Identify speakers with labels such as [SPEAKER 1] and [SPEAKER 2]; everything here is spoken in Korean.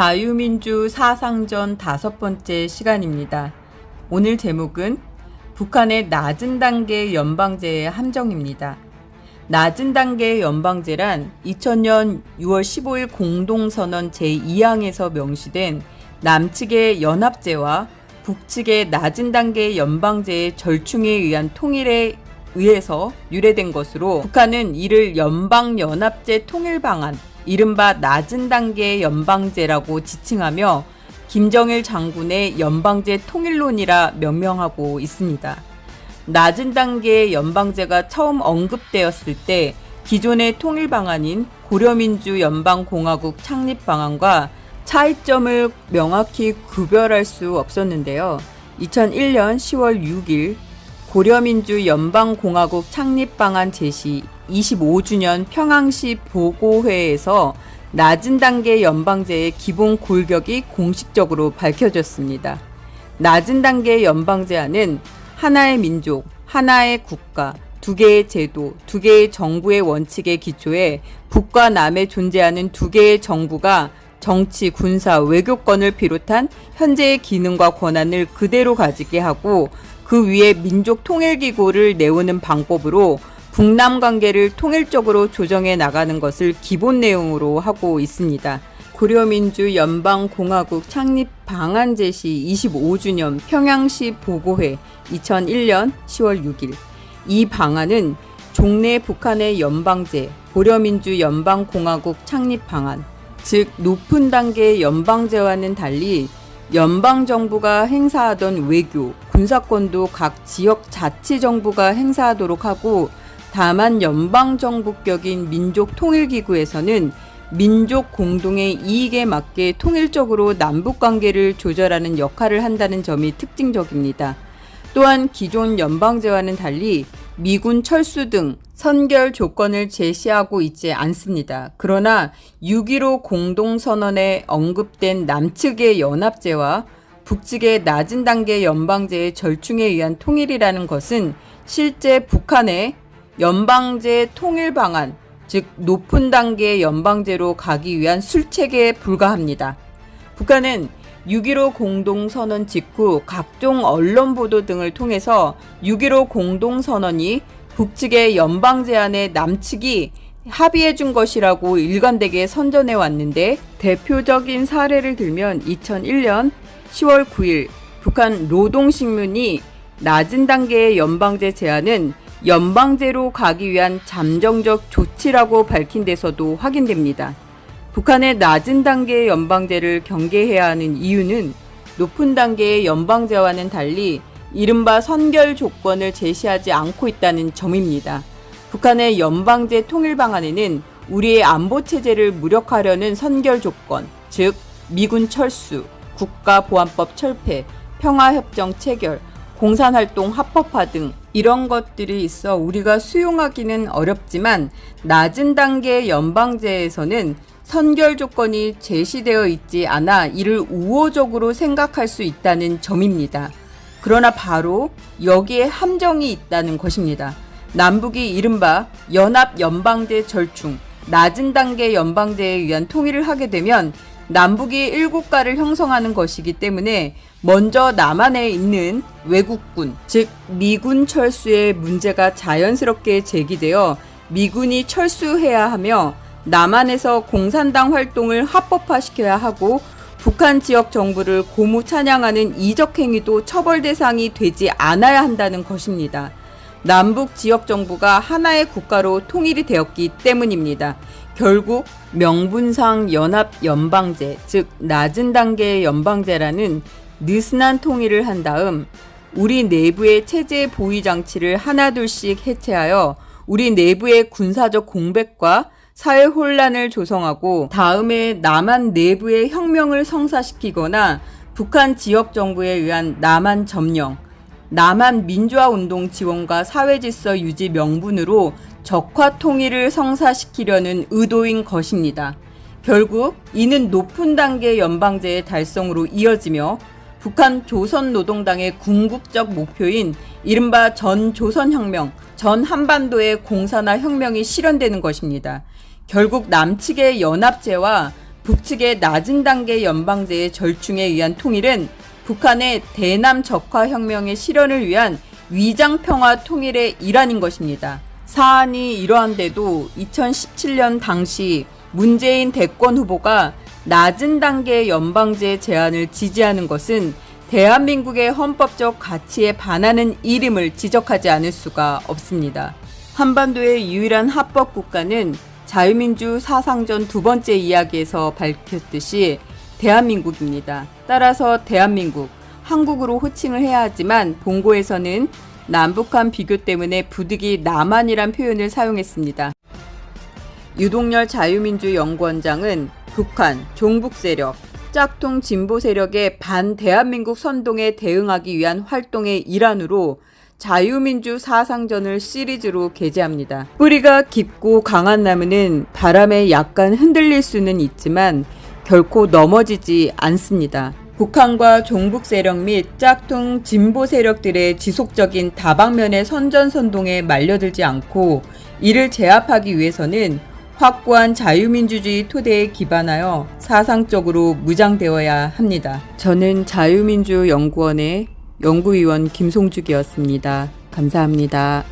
[SPEAKER 1] 자유민주 사상전 다섯 번째 시간입니다. 오늘 제목은 북한의 낮은 단계 연방제의 함정입니다. 낮은 단계 연방제란 2000년 6월 15일 공동선언 제2항에서 명시된 남측의 연합제와 북측의 낮은 단계 연방제의 절충에 의한 통일에 의해서 유래된 것으로 북한은 이를 연방연합제 통일방안, 이른바 낮은 단계 연방제라고 지칭하며 김정일 장군의 연방제 통일론이라 명명하고 있습니다. 낮은 단계의 연방제가 처음 언급되었을 때 기존의 통일 방안인 고려민주 연방공화국 창립 방안과 차이점을 명확히 구별할 수 없었는데요. 2001년 10월 6일 고려민주 연방공화국 창립 방안 제시 25주년 평양시 보고회에서 낮은 단계 연방제의 기본 골격이 공식적으로 밝혀졌습니다. 낮은 단계 연방제안은 하나의 민족, 하나의 국가, 두 개의 제도, 두 개의 정부의 원칙에 기초해 북과 남에 존재하는 두 개의 정부가 정치, 군사, 외교권을 비롯한 현재의 기능과 권한을 그대로 가지게 하고 그 위에 민족 통일기구를 내오는 방법으로 북남 관계를 통일적으로 조정해 나가는 것을 기본 내용으로 하고 있습니다. 고려민주 연방공화국 창립 방안 제시 25주년 평양시 보고회 2001년 10월 6일 이 방안은 종래 북한의 연방제 고려민주 연방공화국 창립 방안 즉 높은 단계의 연방제와는 달리 연방 정부가 행사하던 외교, 군사권도 각 지역 자치 정부가 행사하도록 하고 다만 연방 정부격인 민족 통일 기구에서는 민족 공동의 이익에 맞게 통일적으로 남북 관계를 조절하는 역할을 한다는 점이 특징적입니다. 또한 기존 연방제와는 달리 미군 철수 등 선결 조건을 제시하고 있지 않습니다. 그러나 6.15 공동선언에 언급된 남측의 연합제와 북측의 낮은 단계 연방제의 절충에 의한 통일이라는 것은 실제 북한의 연방제 통일 방안, 즉 높은 단계의 연방제로 가기 위한 술책에 불과합니다. 북한은 6.15 공동선언 직후 각종 언론 보도 등을 통해서 6.15 공동선언이 북측의 연방 제안에 남측이 합의해 준 것이라고 일관되게 선전해 왔는데 대표적인 사례를 들면 2001년 10월 9일 북한 노동신문이 낮은 단계의 연방제 제안은 연방제로 가기 위한 잠정적 조치라고 밝힌 데서도 확인됩니다. 북한의 낮은 단계의 연방제를 경계해야 하는 이유는 높은 단계의 연방제와는 달리 이른바 선결 조건을 제시하지 않고 있다는 점입니다. 북한의 연방제 통일 방안에는 우리의 안보 체제를 무력화하려는 선결 조건, 즉 미군 철수, 국가보안법 철폐, 평화협정 체결, 공산활동 합법화 등 이런 것들이 있어 우리가 수용하기는 어렵지만 낮은 단계의 연방제에서는 선결 조건이 제시되어 있지 않아 이를 우호적으로 생각할 수 있다는 점입니다. 그러나 바로 여기에 함정이 있다는 것입니다. 남북이 이른바 연합 연방제 절충, 낮은 단계 연방제에 의한 통일을 하게 되면 남북이 일국가를 형성하는 것이기 때문에 먼저 남한에 있는 외국군, 즉 미군 철수의 문제가 자연스럽게 제기되어 미군이 철수해야 하며 남한에서 공산당 활동을 합법화시켜야 하고 북한 지역 정부를 고무 찬양하는 이적 행위도 처벌 대상이 되지 않아야 한다는 것입니다. 남북 지역 정부가 하나의 국가로 통일이 되었기 때문입니다. 결국 명분상 연합 연방제, 즉 낮은 단계의 연방제라는 느슨한 통일을 한 다음 우리 내부의 체제 보위 장치를 하나둘씩 해체하여 우리 내부의 군사적 공백과 사회 혼란을 조성하고 다음에 남한 내부의 혁명을 성사시키거나 북한 지역 정부에 의한 남한 점령, 남한 민주화 운동 지원과 사회 질서 유지 명분으로 적화 통일을 성사시키려는 의도인 것입니다. 결국 이는 높은 단계 연방제의 달성으로 이어지며 북한 조선노동당의 궁극적 목표인 이른바 전 조선혁명, 전 한반도의 공산화 혁명이 실현되는 것입니다. 결국 남측의 연합제와 북측의 낮은 단계 연방제의 절충에 의한 통일은 북한의 대남 적화 혁명의 실현을 위한 위장 평화 통일의 일환인 것입니다. 사안이 이러한데도 2017년 당시 문재인 대권 후보가 낮은 단계 연방제 제안을 지지하는 것은 대한민국의 헌법적 가치에 반하는 일임을 지적하지 않을 수가 없습니다. 한반도의 유일한 합법 국가는 자유민주 사상전 두 번째 이야기에서 밝혔듯이 대한민국입니다. 따라서 대한민국, 한국으로 호칭을 해야 하지만 본고에서는 남북한 비교 때문에 부득이 남한이란 표현을 사용했습니다. 유동열 자유민주 연구원장은 북한, 종북 세력, 짝퉁 진보 세력의 반 대한민국 선동에 대응하기 위한 활동의 일환으로 자유민주 사상전을 시리즈로 게재합니다. 뿌리가 깊고 강한 나무는 바람에 약간 흔들릴 수는 있지만 결코 넘어지지 않습니다. 북한과 종북 세력 및 짝퉁 진보 세력들의 지속적인 다방면의 선전선동에 말려들지 않고 이를 제압하기 위해서는 확고한 자유민주주의 토대에 기반하여 사상적으로 무장되어야 합니다. 저는 자유민주연구원의 연구위원 김송죽이었습니다. 감사합니다.